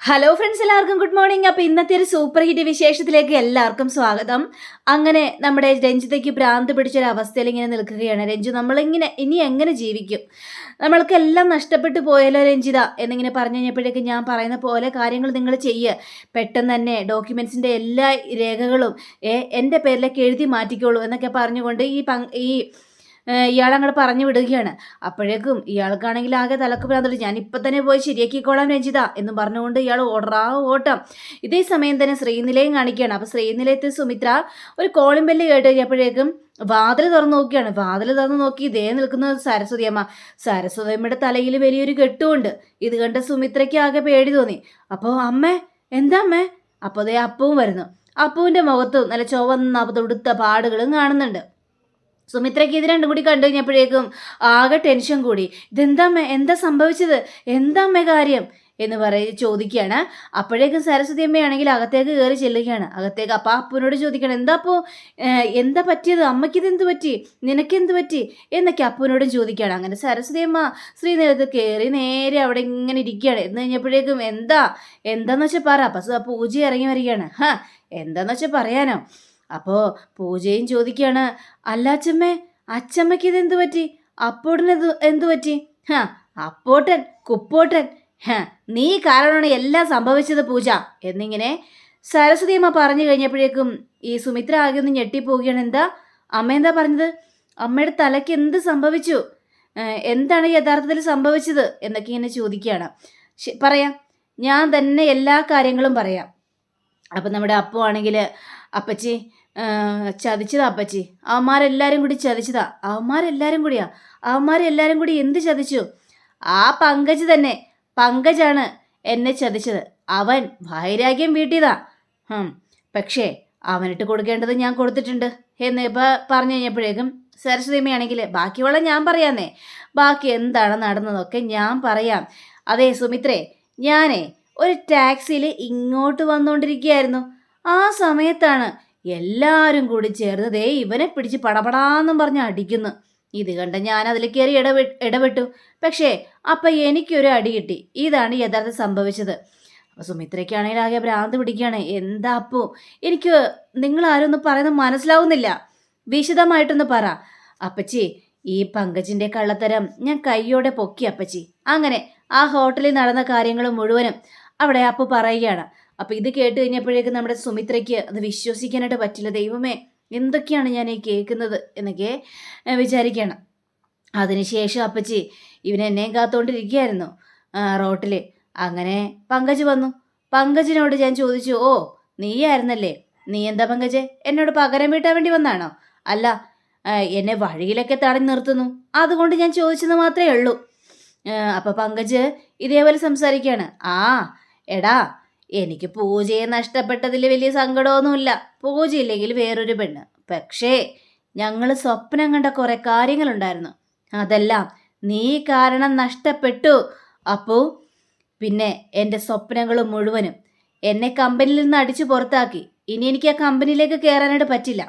Hello friends എല്ലാവർക്കും good morning അപ്പോൾ ഇന്നത്തെ ഒരു സൂപ്പർ ഹിറ്റ് വിശേഷത്തിലേക്ക് എല്ലാവർക്കും സ്വാഗതം. അങ്ങനെ നമ്മുടെ രഞ്ജിതയ്ക്ക് ഭ്രാന്ത് പിടിച്ചൊരു അവസ്ഥയിൽ ഇങ്ങനെ നിൽക്കുകയാണ്. രഞ്ജു നമ്മളിങ്ങനെ ഇനി എങ്ങനെ ജീവിക്കും? നമ്മൾക്കെല്ലാം നഷ്ടപ്പെട്ടു പോയല്ലോ രഞ്ജിത എന്നിങ്ങനെ പറഞ്ഞു കഴിഞ്ഞപ്പോഴേക്കും ഞാൻ പറയുന്ന പോലെ കാര്യങ്ങൾ നിങ്ങൾ ചെയ്യുക പെട്ടെന്ന് തന്നെ ഡോക്യുമെൻസിന്റെ എല്ലാ രേഖകളും എന്റെ പേരിലേക്ക് എഴുതി മാറ്റിക്കോളൂ എന്നൊക്കെ പറഞ്ഞുകൊണ്ട് ഈ ഈ ഇയാൾ അങ്ങോട്ട് പറഞ്ഞു വിടുകയാണ്. അപ്പോഴേക്കും ഇയാൾക്കാണെങ്കിൽ ആകെ തലക്ക് ഭ്രാന്തുണ്ട് ഞാൻ തന്നെ പോയി ശരിയാക്കിക്കോളാം രഞ്ജിത എന്ന് പറഞ്ഞുകൊണ്ട് ഇയാൾ ഓടറാ ഓട്ടം. ഇതേ സമയം തന്നെ ശ്രീനിലയും കാണിക്കുകയാണ്. അപ്പോൾ ശ്രീനിലയത്തിൽ സുമിത്ര ഒരു കോളിംഗ് ബെല്ല് കേട്ട് കഴിഞ്ഞപ്പോഴേക്കും വാതിൽ തുറന്ന് നോക്കിയാണ്. വാതിൽ തുറന്നു നോക്കി ഇതേ നിൽക്കുന്ന സരസ്വതി അമ്മ. സരസ്വതി അമ്മയുടെ തലയിൽ വലിയൊരു കെട്ടുമുണ്ട്. ഇത് കണ്ട സുമിത്രയ്ക്ക് ആകെ പേടി തോന്നി. അപ്പോൾ അമ്മേ എന്താ അമ്മേ? അപ്പോൾ അതേ അപ്പവും വരുന്നു. അപ്പുവിന്റെ മുഖത്ത് നല്ല ചുവന്ന തൊടുത്ത പാടുകളും കാണുന്നുണ്ട്. സുമിത്രയ്ക്ക് ഇത് രണ്ടും കൂടി കണ്ടു കഴിഞ്ഞപ്പോഴേക്കും ആകെ ടെൻഷൻ കൂടി. ഇതെന്താ എന്താ സംഭവിച്ചത്? എന്താ അമ്മ കാര്യം? എന്ന് പറയി ചോദിക്കുകയാണ്. അപ്പോഴേക്കും സരസ്വതി അമ്മയാണെങ്കിൽ അകത്തേക്ക് കയറി ചെല്ലുകയാണ്. അകത്തേക്ക് അപ്പം അപ്പുവിനോട് ചോദിക്കണം എന്താ അപ്പോൾ എന്താ പറ്റിയത്? അമ്മയ്ക്ക് എന്ത് പറ്റി? നിനക്ക് നിനക്കെന്ത് പറ്റി? എന്നൊക്കെ അപ്പുവിനോടും ചോദിക്കുകയാണ്. അങ്ങനെ സരസ്വതി അമ്മ ശ്രീനേരത്ത് കയറി നേരെ അവിടെ ഇങ്ങനെ ഇരിക്കുകയാണ്. എന്ന് കഴിഞ്ഞപ്പോഴേക്കും എന്താ? എന്താന്ന് വെച്ചാൽ പറ. അപ്പം പൂജ ഇറങ്ങി വരികയാണ്. ഹാ എന്താന്ന് വെച്ചാൽ പറയാനോ? അപ്പോൾ പൂജയും ചോദിക്കുകയാണ് അല്ലാച്ചമ്മേ അച്ചമ്മയ്ക്ക് ഇത് എന്തു പറ്റി? അപ്പോട്ടന് ഇത് എന്തു പറ്റി? ഹാ അപ്പോട്ടൻ കുപ്പോട്ടൻ. ഹാ നീ കാരണമാണ് എല്ലാം സംഭവിച്ചത് പൂജ. എന്നിങ്ങനെ സരസ്വതിയമ്മ പറഞ്ഞു കഴിഞ്ഞപ്പോഴേക്കും ഈ സുമിത്ര ആകെ ഒന്ന് ഞെട്ടിപ്പോവുകയാണ്. എന്താ? അമ്മ എന്താ പറഞ്ഞത്? അമ്മയുടെ തലയ്ക്ക് എന്ത് സംഭവിച്ചു? എന്താണ് യഥാർത്ഥത്തിൽ സംഭവിച്ചത്? എന്നൊക്കെ ഇങ്ങനെ ചോദിക്കുകയാണ്. പറയാം. ഞാൻ തന്നെ എല്ലാ കാര്യങ്ങളും പറയാം. അപ്പം നമ്മുടെ അപ്പു ആണെങ്കിൽ അപ്പച്ചി ചതിച്ചതാ അപ്പച്ചി. അവന്മാരെല്ലാവരും കൂടി ചതിച്ചതാ. അവന്മാരെല്ലാവരും കൂടിയാ? അവന്മാരെല്ലാവരും കൂടി എന്ത് ചതിച്ചു? ആ പങ്കജ് തന്നെ. പങ്കജാണ് എന്നെ ചതിച്ചത്. അവൻ വൈരാഗ്യം വീട്ടിയതാ. പക്ഷേ അവനിട്ട് കൊടുക്കേണ്ടത് ഞാൻ കൊടുത്തിട്ടുണ്ട്. എന്ന് ഇപ്പം പറഞ്ഞു കഴിഞ്ഞപ്പോഴേക്കും സരസ്വതിമയാണെങ്കിൽ ബാക്കിയുള്ള ഞാൻ പറയാന്നേ. ബാക്കി എന്താണ് നടന്നതൊക്കെ ഞാൻ പറയാം. അതേ സുമിത്രേ ഞാനേ ഒരു ടാക്സിയിൽ ഇങ്ങോട്ട് വന്നുകൊണ്ടിരിക്കുകയായിരുന്നു ആ സമയത്താണ് എല്ലാവരും കൂടി ചേർന്നതേ ഇവനെ പിടിച്ച് പടപടാന്നും പറഞ്ഞ് അടിക്കുന്നു. ഇത് കണ്ട് ഞാൻ അതിൽ കയറി ഇടപെ ഇടപെട്ടു. പക്ഷേ അപ്പം എനിക്കൊരു അടി കിട്ടി. ഇതാണ് യഥാർത്ഥം സംഭവിച്ചത്. അപ്പോൾ സുമിത്രയ്ക്കാണെങ്കിൽ ആകെ ഭ്രാന്ത് പിടിക്കുകയാണ്. എന്താ അപ്പോ? എനിക്ക് നിങ്ങളാരും ഒന്നും പറയുന്നത് മനസ്സിലാവുന്നില്ല. വിശദമായിട്ടൊന്ന് പറ. അപ്പച്ചി ഈ പങ്കജിന്റെ കള്ളത്തരം ഞാൻ കൈയോടെ പൊക്കി അപ്പച്ചി. അങ്ങനെ ആ ഹോട്ടലിൽ നടന്ന കാര്യങ്ങൾ മുഴുവനും അവിടെ അപ്പു പറയുകയാണ്. അപ്പോൾ ഇത് കേട്ട് കഴിഞ്ഞപ്പോഴേക്കും നമ്മുടെ സുമിത്രയ്ക്ക് അത് വിശ്വസിക്കാനായിട്ട് പറ്റില്ല. ദൈവമേ എന്തൊക്കെയാണ് ഞാൻ ഈ കേൾക്കുന്നത് എന്നൊക്കെ വിചാരിക്കുകയാണ്. അതിനുശേഷം അപ്പച്ചി ഇവൻ എന്നെയും കാത്തുകൊണ്ടിരിക്കുകയായിരുന്നു റോട്ടിൽ അങ്ങനെ പങ്കജ് വന്നു. പങ്കജിനോട് ഞാൻ ചോദിച്ചു ഓ നീയായിരുന്നല്ലേ? നീ എന്താ പങ്കജ്? എന്നോട് പകരം വീട്ടാൻ വേണ്ടി വന്നാണോ? അല്ല എന്നെ വഴിയിലൊക്കെ തടഞ്ഞു നിർത്തുന്നു. അതുകൊണ്ട് ഞാൻ ചോദിച്ചെന്ന് മാത്രമേ ഉള്ളൂ. അപ്പം പങ്കജ് ഇതേപോലെ സംസാരിക്കുകയാണ്. ആ എടാ എനിക്ക് പൂജയെ നഷ്ടപ്പെട്ടതിൽ വലിയ സങ്കടമൊന്നുമില്ല. പൂജയില്ലെങ്കിൽ വേറൊരു പെണ്ണ്. പക്ഷേ ഞങ്ങൾ സ്വപ്നം കണ്ട കുറേ കാര്യങ്ങളുണ്ടായിരുന്നു. അതെല്ലാം നീ കാരണം നഷ്ടപ്പെട്ടു. അപ്പോൾ പിന്നെ എന്റെ സ്വപ്നങ്ങൾ മുഴുവനും എന്നെ കമ്പനിയിൽ നിന്ന് അടിച്ചു പുറത്താക്കി. ഇനി എനിക്ക് ആ കമ്പനിയിലേക്ക് കയറാനായിട്ട് പറ്റില്ല.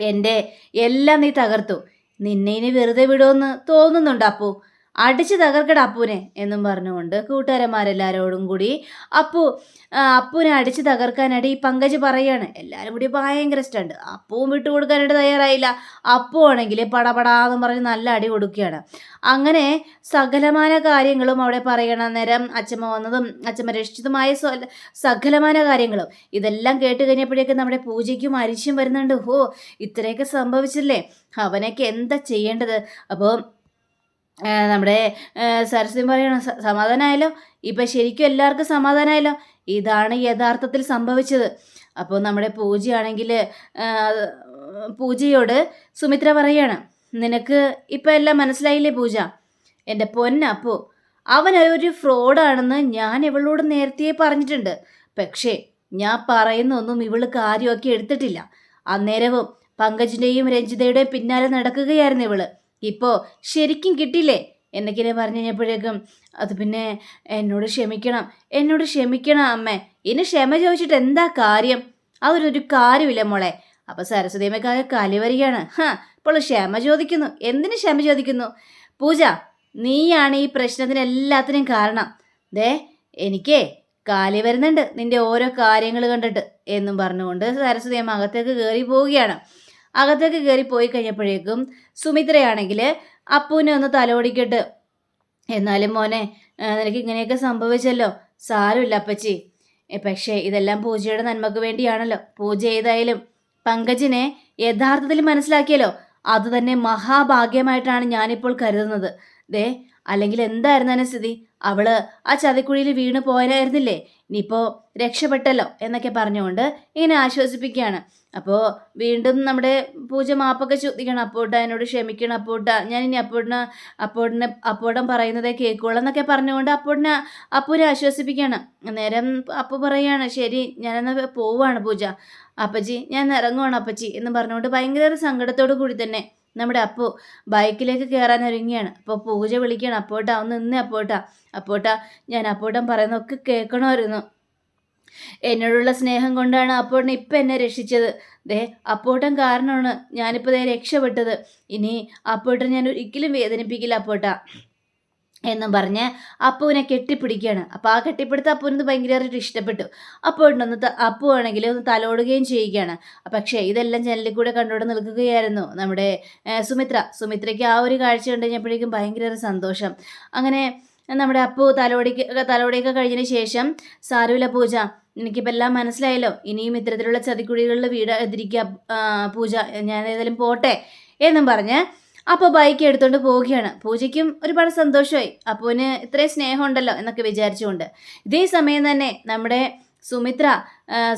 എന്റെ എല്ലാം നീ തകർത്തു. നിന്നെ ഇനി വെറുതെ വിടുമെന്ന് തോന്നുന്നുണ്ട് അപ്പു? അടിച്ച് തകർക്കട അപ്പുവിനെ എന്നും പറഞ്ഞുകൊണ്ട് കൂട്ടുകാരന്മാരെല്ലാവരോടും കൂടി അപ്പു ആ, അപ്പുവിനെ അടിച്ച് തകർക്കാനായിട്ട് ഈ പങ്കജ് പറയാണ്. എല്ലാവരും കൂടി ഭയങ്കര സ്റ്റണ്ട് അപ്പവും വിട്ടു കൊടുക്കാനായിട്ട് തയ്യാറായില്ല. അപ്പു ആണെങ്കിൽ പടപടാന്ന് പറഞ്ഞ് നല്ല അടി കൊടുക്കുകയാണ്. അങ്ങനെ സകലമാന കാര്യങ്ങളും അവിടെ പറയണ നേരം അച്ഛമ്മ വന്നതും അച്ഛമ്മ രക്ഷിതമായ സകലമായ സകലമാന കാര്യങ്ങളും ഇതെല്ലാം കേട്ട് കഴിഞ്ഞപ്പോഴേക്കും നമ്മുടെ പൂജയ്ക്കും അരിശം വരുന്നുണ്ട്. ഓ ഇത്രയൊക്കെ സംഭവിച്ചില്ലേ? അവനൊക്കെ എന്താ ചെയ്യേണ്ടത്? അപ്പോൾ നമ്മുടെ സരസ്വതി പറയണം "സ- സമാധാനമായല്ലോ ഇപ്പം ശരിക്കും എല്ലാവർക്കും സമാധാനമായല്ലോ ഇതാണ് യഥാർത്ഥത്തിൽ സംഭവിച്ചത്. അപ്പോൾ നമ്മുടെ പൂജയാണെങ്കിൽ പൂജയോട് സുമിത്ര പറയാണ് നിനക്ക് ഇപ്പം എല്ലാം മനസ്സിലായില്ലേ പൂജ? എന്റെ പൊന്നപ്പോ അവൻ ഒരു ഫ്രോഡാണെന്ന് ഞാൻ ഇവളോട് നേരത്തെ പറഞ്ഞിട്ടുണ്ട്. പക്ഷേ ഞാൻ പറയുന്നൊന്നും ഇവൾ കാര്യമൊക്കെ എടുത്തിട്ടില്ല. അന്നേരവും പങ്കജിന്റെയും രഞ്ജിതയുടെയും പിന്നാലെ നടക്കുകയായിരുന്നു ഇവൾ. ഇപ്പോൾ ശരിക്കും കിട്ടിയില്ലേ? എന്നൊക്കെ പറഞ്ഞു കഴിഞ്ഞപ്പോഴേക്കും. അത് പിന്നെ എന്നോട് ക്ഷമിക്കണം എന്നോട് ക്ഷമിക്കണം അമ്മേ. ഇനി ക്ഷമ ചോദിച്ചിട്ട് എന്താ കാര്യം? അതൊരു കാര്യമില്ല മോളെ. അപ്പൊ സരസ്വതിയമ്മക്കാകെ കലിവരികയാണ് ഹാ ഇപ്പോൾ ക്ഷമ ചോദിക്കുന്നു. എന്തിന് ക്ഷമ ചോദിക്കുന്നു? പൂജ നീയാണ് ഈ പ്രശ്നത്തിന് എല്ലാത്തിനും കാരണം. ദേ എനിക്കേ കാലി വരുന്നുണ്ട് നിന്റെ ഓരോ കാര്യങ്ങൾ കണ്ടിട്ട് എന്നും പറഞ്ഞുകൊണ്ട് സരസ്വതി അമ്മ അകത്തേക്ക് കയറി പോവുകയാണ്. അകത്തേക്ക് കയറി പോയി കഴിഞ്ഞപ്പോഴേക്കും സുമിത്രയാണെങ്കിൽ അപ്പൂനെ ഒന്ന് തലോടിക്കട്ട്. എന്നാലും മോനെ നിനക്ക് ഇങ്ങനെയൊക്കെ സംഭവിച്ചല്ലോ. സാരമില്ല അപ്പച്ചി. പക്ഷേ ഇതെല്ലാം പൂജയുടെ നന്മക്ക് വേണ്ടിയാണല്ലോ. പൂജ ചെയ്തായാലും പങ്കജിനെ യഥാർത്ഥത്തിൽ മനസ്സിലാക്കിയല്ലോ. അതുതന്നെ മഹാഭാഗ്യമായിട്ടാണ് ഞാനിപ്പോൾ കരുതുന്നത്. ദേ അല്ലെങ്കിൽ എന്തായിരുന്നു അതിന്റെ സ്ഥിതി അവൾ ആ ചതിക്കുഴിയിൽ വീണ് പോയാലായിരുന്നില്ലേ ഇനിയിപ്പോ രക്ഷപ്പെട്ടല്ലോ എന്നൊക്കെ പറഞ്ഞുകൊണ്ട് ഇങ്ങനെ ആശ്വസിപ്പിക്കുകയാണ്. അപ്പോൾ വീണ്ടും നമ്മുടെ പൂജ മാപ്പൊക്കെ ചോദിക്കണം അപ്പോട്ട എന്നോട് ക്ഷമിക്കണം. അപ്പോട്ട ഞാൻ ഇനി അപ്പോട്ടിന് അപ്പോട്ടിനെ അപ്പോടം പറയുന്നതേ കേൾക്കുള്ളൂ എന്നൊക്കെ പറഞ്ഞുകൊണ്ട് അപ്പോട്ടിനെ അപ്പൂരെ ആശ്വസിപ്പിക്കുകയാണ് നേരം അപ്പു പറയാണ് ശരി ഞാനെന്നാ പോവാണ് പൂജ. അപ്പച്ചി ഞാൻ ഇറങ്ങുവാണ് അപ്പച്ചി എന്ന് പറഞ്ഞുകൊണ്ട് ഭയങ്കര സങ്കടത്തോടു കൂടി തന്നെ നമ്മുടെ അപ്പു ബൈക്കിലേക്ക് കയറാൻ ഒരുങ്ങിയാണ് അപ്പോൾ പൂജ വിളിക്കണം അപ്പോട്ടാ ഒന്ന് നിന്നേ അപ്പോട്ടാ. അപ്പോട്ടാ ഞാൻ അപ്പോട്ടം പറയുന്നതൊക്കെ കേൾക്കണമായിരുന്നു. എന്നോടുള്ള സ്നേഹം കൊണ്ടാണ് അപ്പോട്ടൻ ഇപ്പം എന്നെ രക്ഷിച്ചത്. ദേ അപ്പോട്ടൻ കാരണമാണ് ഞാനിപ്പോൾ ദേ രക്ഷപ്പെട്ടത്. ഇനി അപ്പോട്ടൻ ഞാൻ ഒരിക്കലും വേദനിപ്പിക്കില്ല അപ്പോട്ട എന്നും പറഞ്ഞ് അപ്പുവിനെ കെട്ടിപ്പിടിക്കുകയാണ് അപ്പോൾ ആ കെട്ടിപ്പിടുത്ത അപ്പുവിനത് ഭയങ്കരമായിട്ട് ഇഷ്ടപ്പെട്ടു. അപ്പുവിനൊന്ന് അപ്പു ആണെങ്കിൽ ഒന്ന് തലോടുകയും ചെയ്യുകയാണ്. പക്ഷേ ഇതെല്ലാം ജനലിൽ കൂടെ കണ്ടുകൊണ്ട് നിൽക്കുകയായിരുന്നു നമ്മുടെ സുമിത്ര. സുമിത്രയ്ക്ക് ആ ഒരു കാഴ്ച കണ്ടു കഴിഞ്ഞപ്പോഴേക്കും ഭയങ്കര സന്തോഷം. അങ്ങനെ നമ്മുടെ അപ്പു തലോടിക്ക് തലോടിയൊക്കെ കഴിഞ്ഞതിന് ശേഷം സാരൂല പൂജ. എനിക്കിപ്പോൾ എല്ലാം മനസ്സിലായല്ലോ. ഇനിയും ഇത്തരത്തിലുള്ള ചതിക്കുഴികളിൽ വീട് എതിരിക്കുക പൂജ ഞാൻ ഏതായാലും പോട്ടെ എന്നും പറഞ്ഞ് അപ്പോൾ ബൈക്ക് എടുത്തുകൊണ്ട് പോവുകയാണ്. പൂജയ്ക്കും ഒരുപാട് സന്തോഷമായി അപ്പോന് ഇത്രയും സ്നേഹമുണ്ടല്ലോ എന്നൊക്കെ വിചാരിച്ചുകൊണ്ട്. ഇതേ സമയം തന്നെ നമ്മുടെ സുമിത്ര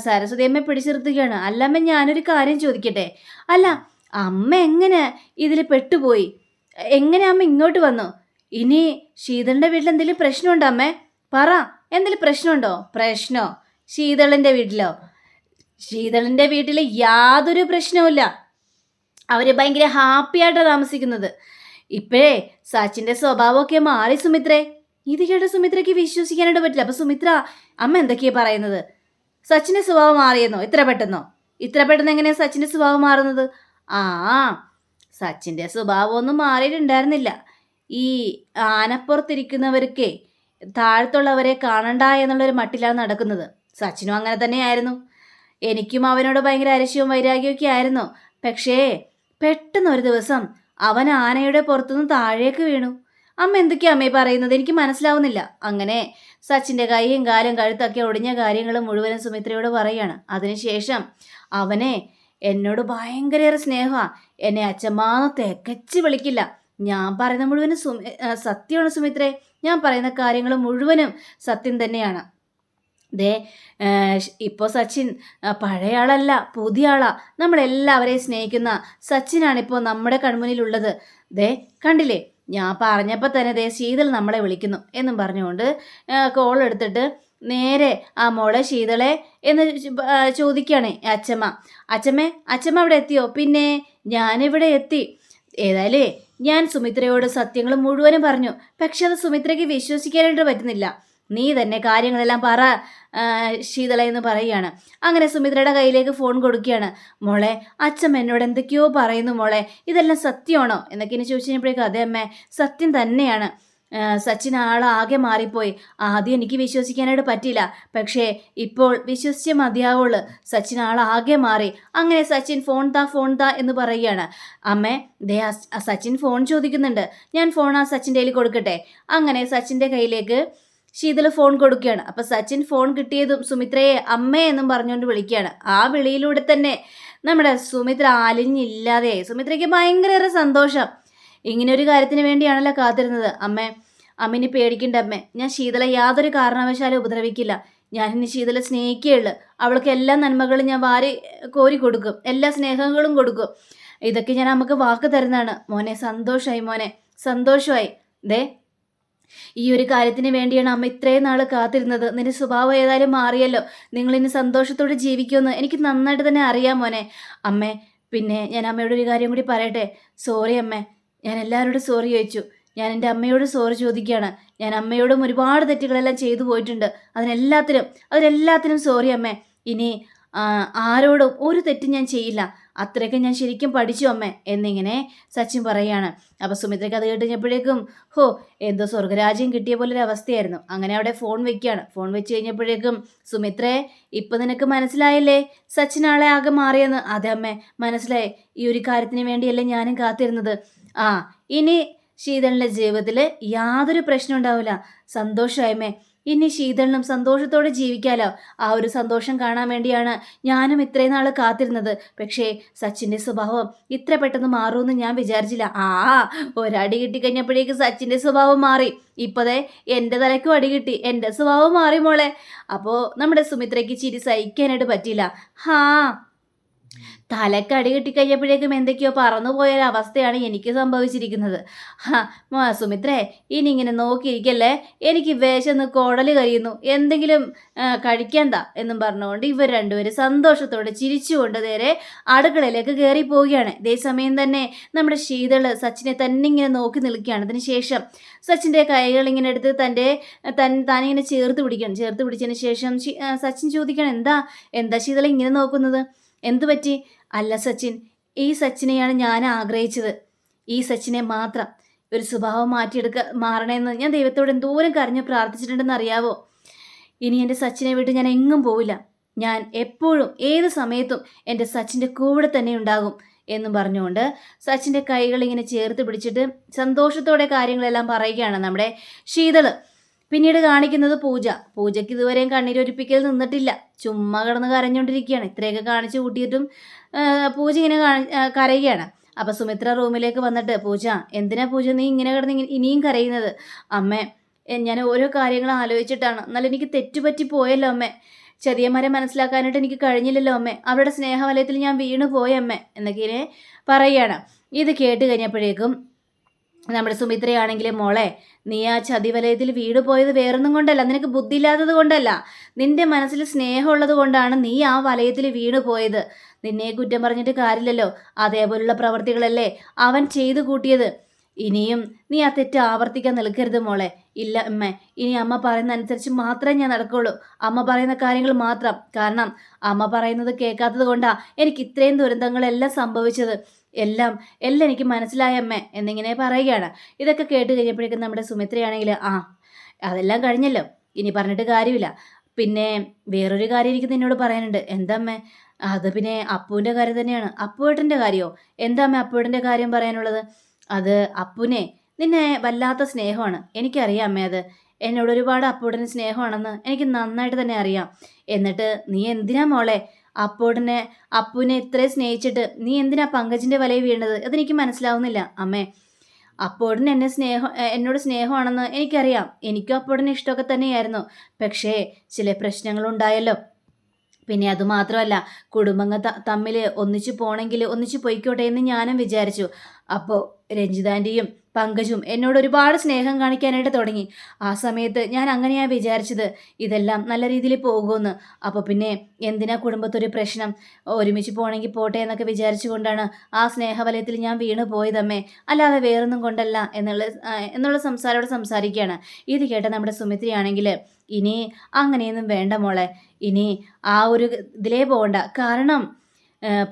സരസ്വതി അമ്മ പിടിച്ചു നിർത്തുകയാണ് അല്ലമ്മ ഞാനൊരു കാര്യം ചോദിക്കട്ടെ? അല്ല അമ്മ എങ്ങനെ ഇതിൽ പെട്ടുപോയി? എങ്ങനെ അമ്മ ഇങ്ങോട്ട് വന്നു? ഇനി ശീതളിന്റെ വീട്ടിൽ എന്തെങ്കിലും പ്രശ്നമുണ്ടോ അമ്മേ? പറ എന്തെങ്കിലും പ്രശ്നമുണ്ടോ? പ്രശ്നോ? ശീതളിന്റെ വീട്ടിലോ? ശീതളന്റെ വീട്ടിൽ യാതൊരു പ്രശ്നവുമില്ല അവർ ഭയങ്കര ഹാപ്പിയായിട്ടാണ് താമസിക്കുന്നത്. ഇപ്പോഴേ സച്ചിന്റെ സ്വഭാവമൊക്കെ മാറി സുമിത്രേ. ഇത് കേട്ട് സുമിത്രയ്ക്ക് വിശ്വസിക്കാനായിട്ട് പറ്റില്ല. അപ്പോൾ സുമിത്ര അമ്മ എന്തൊക്കെയാണ് പറയുന്നത്? സച്ചിന്റെ സ്വഭാവം മാറിയെന്നോ? ഇത്ര പെട്ടെന്നോ? ഇത്ര പെട്ടെന്ന് എങ്ങനെയാണ് സച്ചിന്റെ സ്വഭാവം മാറുന്നത്? ആ സച്ചിന്റെ സ്വഭാവമൊന്നും മാറിയിട്ടുണ്ടായിരുന്നില്ല. ഈ ആനപ്പുറത്തിരിക്കുന്നവർക്കേ താഴത്തുള്ളവരെ കാണണ്ട എന്നുള്ളൊരു മട്ടിലാണ് നടക്കുന്നത്. സച്ചിനും അങ്ങനെ തന്നെയായിരുന്നു. എനിക്കും അവനോട് ഭയങ്കര അരശ്യവും വൈരാഗ്യമൊക്കെ ആയിരുന്നു. പക്ഷേ പെട്ടെന്ന് ഒരു ദിവസം അവൻ ആനയുടെ പുറത്തുനിന്ന് താഴേക്ക് വീണു. അമ്മ എന്തൊക്കെയാ അമ്മയെ പറയുന്നത്? എനിക്ക് മനസ്സിലാവുന്നില്ല. അങ്ങനെ സച്ചിന്റെ കൈയും കാലും കഴുത്തൊക്കെ ഒടിഞ്ഞ കാര്യങ്ങൾ മുഴുവനും സുമിത്രയോട് പറയാണ്. അതിനുശേഷം അവനെ എന്നോട് ഭയങ്കര സ്നേഹമാണ് എന്നെ അച്ഛമ്മാന്ന് തികച്ച് വിളിക്കില്ല. ഞാൻ പറയുന്ന മുഴുവനും സുമി സത്യമാണ് സുമിത്രേ. ഞാൻ പറയുന്ന കാര്യങ്ങൾ മുഴുവനും സത്യം തന്നെയാണ്. ദേ ഇപ്പോൾ സച്ചിൻ പഴയ ആളല്ല പുതിയ ആളാ നമ്മളെല്ലാവരെയും സ്നേഹിക്കുന്ന സച്ചിനാണിപ്പോൾ നമ്മുടെ കൺമുന്നിലുള്ളത്. ദേ കണ്ടില്ലേ? ഞാൻ പറഞ്ഞപ്പോൾ തന്നെ ദേ ശീതൾ നമ്മളെ വിളിക്കുന്നു എന്നും പറഞ്ഞുകൊണ്ട് കോൾ എടുത്തിട്ട് നേരെ ആ മോളെ ശീതളെ എന്ന് ചോദിക്കുകയാണ് അച്ചമ്മ. അച്ഛമ്മ അച്ചമ്മ അവിടെ എത്തിയോ? പിന്നെ ഞാനിവിടെ എത്തി. ഏതായാലേ ഞാൻ സുമിത്രയോട് സത്യങ്ങൾ മുഴുവനും പറഞ്ഞു. പക്ഷെ അത് സുമിത്രയ്ക്ക് വിശ്വസിക്കാനായിട്ട് പറ്റുന്നില്ല. നീ തന്നെ കാര്യങ്ങളെല്ലാം പറ ശീതള എന്ന് പറയുകയാണ്. അങ്ങനെ സുമിത്രയുടെ കയ്യിലേക്ക് ഫോൺ കൊടുക്കുകയാണ്. മോളെ അച്ഛൻ എന്നോട് എന്തൊക്കെയോ പറയുന്നു മോളെ ഇതെല്ലാം സത്യമാണോ? എന്നൊക്കെ ഇനി ചോദിച്ചു കഴിഞ്ഞപ്പോഴേക്കും അതെ അമ്മേ സത്യം തന്നെയാണ്. സച്ചിൻ ആളാകെ മാറിപ്പോയി. ആദ്യം എനിക്ക് വിശ്വസിക്കാനായിട്ട് പറ്റില്ല പക്ഷേ ഇപ്പോൾ വിശ്വസിച്ച് മതിയാവുള്ളൂ. സച്ചിൻ ആളാകെ മാറി. അങ്ങനെ സച്ചിൻ ഫോൺ താ ഫോൺ താ എന്ന് പറയുകയാണ്. അമ്മേ ദേ സച്ചിൻ ഫോൺ ചോദിക്കുന്നുണ്ട്. ഞാൻ ഫോൺ ആ സച്ചിന്റെ കയ്യിൽ കൊടുക്കട്ടെ? അങ്ങനെ സച്ചിന്റെ കയ്യിലേക്ക് ശീതൾ ഫോൺ കൊടുക്കുകയാണ്. അപ്പം സച്ചിൻ ഫോൺ കിട്ടിയതും സുമിത്രയെ അമ്മേ എന്നും പറഞ്ഞുകൊണ്ട് വിളിക്കുകയാണ്. ആ വിളിയിലൂടെ തന്നെ നമ്മുടെ സുമിത്ര അലിഞ്ഞില്ലാതെ സുമിത്രയ്ക്ക് ഭയങ്കര സന്തോഷം. ഇങ്ങനെ ഒരു കാര്യത്തിന് വേണ്ടിയാണല്ലോ കാത്തിരുന്നത്. അമ്മേ അമ്മിനി പേടിക്കണ്ട അമ്മേ. ഞാൻ ശീതളെ യാതൊരു കാരണവശാലും ഉപദ്രവിക്കില്ല. ഞാൻ ഇനി ശീതളെ സ്നേഹിക്കുകയുള്ളു അവൾക്ക് എല്ലാ നന്മകളും ഞാൻ വാരി കോരി കൊടുക്കും. എല്ലാ സ്നേഹങ്ങളും കൊടുക്കും. ഇതൊക്കെ ഞാൻ നമുക്ക് വാക്ക് തരുന്നതാണ്. മോനെ സന്തോഷമായി മോനെ. സന്തോഷമായി ദേ ഈ ഒരു കാര്യത്തിന് വേണ്ടിയാണ് അമ്മ ഇത്രയും നാൾ കാത്തിരുന്നത്. നിന്റെ സ്വഭാവം ഏതായാലും മാറിയല്ലോ. നിങ്ങൾ ഇനി സന്തോഷത്തോടെ ജീവിക്കുമെന്ന് എനിക്ക് നന്നായിട്ട് തന്നെ അറിയാം മോനെ. അമ്മേ പിന്നെ ഞാൻ അമ്മയോട് ഒരു കാര്യം കൂടി പറയട്ടെ? സോറി അമ്മേ. ഞാൻ എല്ലാവരോടും സോറി ചോദിച്ചു. ഞാൻ എന്റെ അമ്മയോട് സോറി ചോദിക്കുകയാണ്. ഞാൻ അമ്മയോടും ഒരുപാട് തെറ്റുകളെല്ലാം ചെയ്തു പോയിട്ടുണ്ട്. അതിനെല്ലാത്തിനും അതിനെല്ലാത്തിനും സോറി അമ്മേ. ഇനി ആരോടും ഒരു തെറ്റും ഞാൻ ചെയ്യില്ല. അത്രയൊക്കെ ഞാൻ ശരിക്കും പഠിച്ചു അമ്മേ എന്നിങ്ങനെ സച്ചിൻ പറയുകയാണ് അപ്പോൾ സുമിത്രയ്ക്ക് അത് കേട്ട് കഴിഞ്ഞപ്പോഴേക്കും ഹോ എന്തോ സ്വർഗരാജ്യം കിട്ടിയ പോലെ ഒരു അവസ്ഥയായിരുന്നു. അങ്ങനെ അവിടെ ഫോൺ വെക്കുകയാണ്. ഫോൺ വെച്ച് കഴിഞ്ഞപ്പോഴേക്കും സുമിത്രേ ഇപ്പം നിനക്ക് മനസ്സിലായല്ലേ? സച്ചിൻ ആളെ ആകെ മാറിയെന്ന്. അതെ അമ്മേ മനസ്സിലായി. ഈ ഒരു കാര്യത്തിന് വേണ്ടിയല്ലേ ഞാനും കാത്തിരുന്നത്. ആ ഇനി ശീതളിന്റെ ജീവിതത്തിൽ യാതൊരു പ്രശ്നം ഉണ്ടാവില്ല. സന്തോഷമായമേ ഇനി ശീതളിനും സന്തോഷത്തോടെ ജീവിക്കാലോ. ആ ഒരു സന്തോഷം കാണാൻ വേണ്ടിയാണ് ഞാനും ഇത്രയും നാൾ കാത്തിരുന്നത്. പക്ഷേ സച്ചിന്റെ സ്വഭാവം ഇത്ര പെട്ടെന്ന് മാറുമെന്ന് ഞാൻ വിചാരിച്ചില്ല. ആ ഒരടി കിട്ടിക്കഴിഞ്ഞപ്പോഴേക്ക് സച്ചിന്റെ സ്വഭാവം മാറി. ഇപ്പതേ എന്റെ തലയ്ക്കും അടി കിട്ടി. എന്റെ സ്വഭാവം മാറി മോളെ. അപ്പോൾ നമ്മുടെ സുമിത്രയ്ക്ക് ചിരി സഹിക്കാനായിട്ട് പറ്റിയില്ല. ഹാ തലക്ക് അടി കിട്ടിക്കഴിഞ്ഞപ്പോഴേക്കും എന്തൊക്കെയോ പറന്നു പോയൊരവസ്ഥയാണ് എനിക്ക് സംഭവിച്ചിരിക്കുന്നത്. ഹാ സുമിത്രേ ഇനി ഇങ്ങനെ നോക്കിയിരിക്കല്ലേ? എനിക്ക് വേശന്ന് കുടൽ കഴിയുന്നു എന്തെങ്കിലും കഴിക്കണ്ട എന്നും പറഞ്ഞുകൊണ്ട് ഇവർ രണ്ടുപേരും സന്തോഷത്തോടെ ചിരിച്ചുകൊണ്ട് നേരെ അടുക്കളയിലേക്ക് കയറി പോവുകയാണ് ഇതേസമയം തന്നെ നമ്മുടെ ശീതൾ സച്ചിനെ തന്നെ ഇങ്ങനെ നോക്കി നിൽക്കുകയാണ്. അതിനുശേഷം സച്ചിന്റെ കൈകൾ ഇങ്ങനെ എടുത്ത് തന്റെ തൻ താനിങ്ങനെ ചേർത്ത് പിടിക്കണം. ചേർത്ത് പിടിച്ചതിന് ശേഷം സച്ചിൻ ചോദിക്കണം എന്താ? എന്താ ശീതള ഇങ്ങനെ നോക്കുന്നത്? എന്തു പറ്റി? അല്ല സച്ചിൻ. ഈ സച്ചിനെയാണ് ഞാൻ ആഗ്രഹിച്ചത്. ഈ സച്ചിനെ മാത്രം ഒരു സ്വഭാവം മാറ്റിയെടുക്ക മാറണമെന്ന് ഞാൻ ദൈവത്തോട് എന്തോരം കരഞ്ഞ് പ്രാർത്ഥിച്ചിട്ടുണ്ടെന്ന് അറിയാവോ? ഇനി എന്റെ സച്ചിനെ വിട്ട് ഞാൻ എങ്ങും പോവില്ല. ഞാൻ എപ്പോഴും ഏത് സമയത്തും എന്റെ സച്ചിന്റെ കൂടെ തന്നെ ഉണ്ടാകും എന്നും പറഞ്ഞുകൊണ്ട് സച്ചിന്റെ കൈകൾ ഇങ്ങനെ ചേർത്ത് പിടിച്ചിട്ട് സന്തോഷത്തോടെ കാര്യങ്ങളെല്ലാം പറയുകയാണ് നമ്മുടെ ശീതൾ. പിന്നീട് കാണിക്കുന്നത് പൂജ. പൂജയ്ക്ക് ഇതുവരെയും കണ്ണീരൊരുപ്പിക്കൽ നിന്നിട്ടില്ല. ചുമ്മാ കിടന്ന് കരഞ്ഞുകൊണ്ടിരിക്കുകയാണ്. ഇത്രയൊക്കെ കാണിച്ചു കൂട്ടിയിട്ടും പൂജ ഇങ്ങനെ കരയുകയാണ്. അപ്പം സുമിത്ര റൂമിലേക്ക് വന്നിട്ട് പൂജ എന്തിനാ പൂജ നീ ഇങ്ങനെ കിടന്ന് ഇനിയും കരയുന്നത്? അമ്മേ ഞാൻ ഓരോ കാര്യങ്ങൾ ആലോചിച്ചിട്ടാണ്. എന്നാലും എനിക്ക് തെറ്റുപറ്റി പോയല്ലോ അമ്മേ. ചെറിയമാരെ മനസ്സിലാക്കാനായിട്ട് എനിക്ക് കഴിഞ്ഞില്ലല്ലോ അമ്മേ. അവരുടെ സ്നേഹവലയത്തിൽ ഞാൻ വീണു പോയമ്മേ എന്നൊക്കെ പറയുകയാണ്. ഇത് കേട്ട് കഴിഞ്ഞപ്പോഴേക്കും നമ്മുടെ സുമിത്രയാണെങ്കിലും മോളെ നീ ആ ചതിവലയത്തിൽ വീട് പോയത് വേറൊന്നും കൊണ്ടല്ല നിനക്ക് ബുദ്ധിയില്ലാത്തത് കൊണ്ടല്ല. നിന്റെ മനസ്സിൽ സ്നേഹമുള്ളത് കൊണ്ടാണ് നീ ആ വലയത്തിൽ വീട് പോയത്. നിന്നെ കുറ്റം പറഞ്ഞിട്ട് കാര്യമില്ലല്ലോ. അതേപോലുള്ള പ്രവർത്തികളല്ലേ അവൻ ചെയ്തു കൂട്ടിയത്. ഇനിയും നീ ആ തെറ്റ് ആവർത്തിക്കാൻ നിൽക്കരുത് മോളെ. ഇല്ല അമ്മ ഇനി അമ്മ പറയുന്ന അനുസരിച്ച് മാത്രമേ ഞാൻ നടക്കുള്ളൂ. അമ്മ പറയുന്ന കാര്യങ്ങൾ മാത്രം. കാരണം അമ്മ പറയുന്നത് കേൾക്കാത്തത് കൊണ്ടാണ് എനിക്ക് ഇത്രയും ദുരന്തങ്ങളെല്ലാം സംഭവിച്ചത്. എല്ലാം എല്ലാം എനിക്ക് മനസ്സിലായ അമ്മ എന്നിങ്ങനെ പറയുകയാണ്. ഇതൊക്കെ കേട്ട് കഴിഞ്ഞപ്പോഴേക്കും നമ്മുടെ സുമിത്രയാണെങ്കിൽ ആ അതെല്ലാം കഴിഞ്ഞല്ലോ ഇനി പറഞ്ഞിട്ട് കാര്യമില്ല. പിന്നെ വേറൊരു കാര്യം എനിക്ക് നിന്നോട് പറയാനുണ്ട്. എന്താമ്മേ അത് പിന്നെ അപ്പുവിന്റെ കാര്യം തന്നെയാണ്. അപ്പുവേട്ടന്റെ കാര്യമോ എന്താമ്മേ അപ്പുവേട്ടന്റെ കാര്യം പറയാനുള്ളത്? അത് അപ്പുനെ നിന്നെ വല്ലാത്ത സ്നേഹമാണ്. എനിക്കറിയാം അമ്മേ അത്. എന്നോട് ഒരുപാട് അപ്പൂടന് സ്നേഹമാണെന്ന് എനിക്ക് നന്നായിട്ട് തന്നെ അറിയാം. എന്നിട്ട് നീ എന്തിനാ മോളെ അപ്പോടിനെ അപ്പുവിനെ ഇത്രയും സ്നേഹിച്ചിട്ട് നീ എന്തിനാ പങ്കജിന്റെ വലയിൽ വീണത്? അതെനിക്ക് മനസ്സിലാവുന്നില്ല അമ്മേ. അപ്പോടിന് എന്നെ സ്നേഹം എന്നോട് സ്നേഹമാണെന്ന് എനിക്കറിയാം. എനിക്കും അപ്പോടിന് ഇഷ്ടമൊക്കെ തന്നെയായിരുന്നു. പക്ഷേ ചില പ്രശ്നങ്ങളുണ്ടായല്ലോ. പിന്നെ അതുമാത്രമല്ല കുടുംബങ്ങൾ തമ്മിൽ ഒന്നിച്ചു പോണെങ്കിൽ ഒന്നിച്ചു പോയിക്കോട്ടെ എന്ന് ഞാനും വിചാരിച്ചു. അപ്പോൾ രഞ്ജിതാന്റെയും പങ്കജും എന്നോട് ഒരുപാട് സ്നേഹം കാണിക്കാനായിട്ട് തുടങ്ങി. ആ സമയത്ത് ഞാൻ അങ്ങനെയാണ് വിചാരിച്ചത്. ഇതെല്ലാം നല്ല രീതിയിൽ പോകുമെന്ന്. അപ്പോൾ പിന്നെ എന്തിനാ കുടുംബത്തൊരു പ്രശ്നം? ഒരുമിച്ച് പോകണമെങ്കിൽ പോട്ടെ എന്നൊക്കെ വിചാരിച്ചുകൊണ്ടാണ് ആ സ്നേഹവലയത്തിൽ ഞാൻ വീണ് പോയതമ്മേ അല്ലാതെ വേറൊന്നും കൊണ്ടല്ല എന്നുള്ള എന്നുള്ള സംസാരോട് സംസാരിക്കുകയാണ്. ഇത് കേട്ട നമ്മുടെ സുമിത്രിയാണെങ്കിൽ ഇനി അങ്ങനെയൊന്നും വേണ്ട മോളെ. ഇനി ആ ഒരു ഇതിലേ പോകണ്ട കാരണം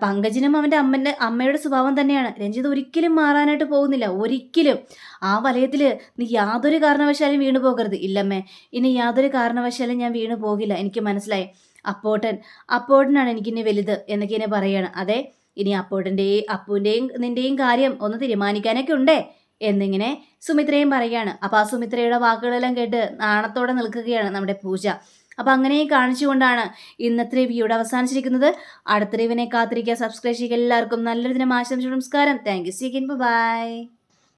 പങ്കജിനും അവന്റെ അമ്മന്റെ അമ്മയുടെ സ്വഭാവം തന്നെയാണ്. രഞ്ജിത് ഒരിക്കലും മാറാനായിട്ട് പോകുന്നില്ല. ഒരിക്കലും. ആ വലയത്തിൽ നീ യാതൊരു കാരണവശാലും വീണു പോകരുത്. ഇല്ലമ്മേ ഇനി യാതൊരു കാരണവശാലും ഞാൻ വീണു പോകില്ല. എനിക്ക് മനസ്സിലായി. അപ്പോട്ടൻ അപ്പോട്ടനാണ് എനിക്കിനി വലുത് എന്നൊക്കെ എന്നെ പറയുകയാണ് അതെ ഇനി അപ്പോട്ടന്റെയും അപ്പുവിന്റെയും നിന്റെയും കാര്യം ഒന്ന് തീരുമാനിക്കാനൊക്കെ ഉണ്ടേ? എന്നിങ്ങനെ സുമിത്രയും പറയുകയാണ്. അപ്പോൾ ആ സുമിത്രയുടെ വാക്കുകളെല്ലാം കേട്ട് നാണത്തോടെ നിൽക്കുകയാണ് നമ്മുടെ പൂജ. അപ്പം അങ്ങനെ കാണിച്ചുകൊണ്ടാണ് ഇന്നത്തെ റിവ്യൂ അവസാനിച്ചിരിക്കുന്നത്. അടുത്ത റിവിനെ കാത്തിരിക്കുക. സബ്സ്ക്രൈബ് ചെയ്യുക. എല്ലാവർക്കും നല്ലൊരു ദിനം ആശംസിച്ചു നമസ്കാരം. Thank you സീക്കിൻ by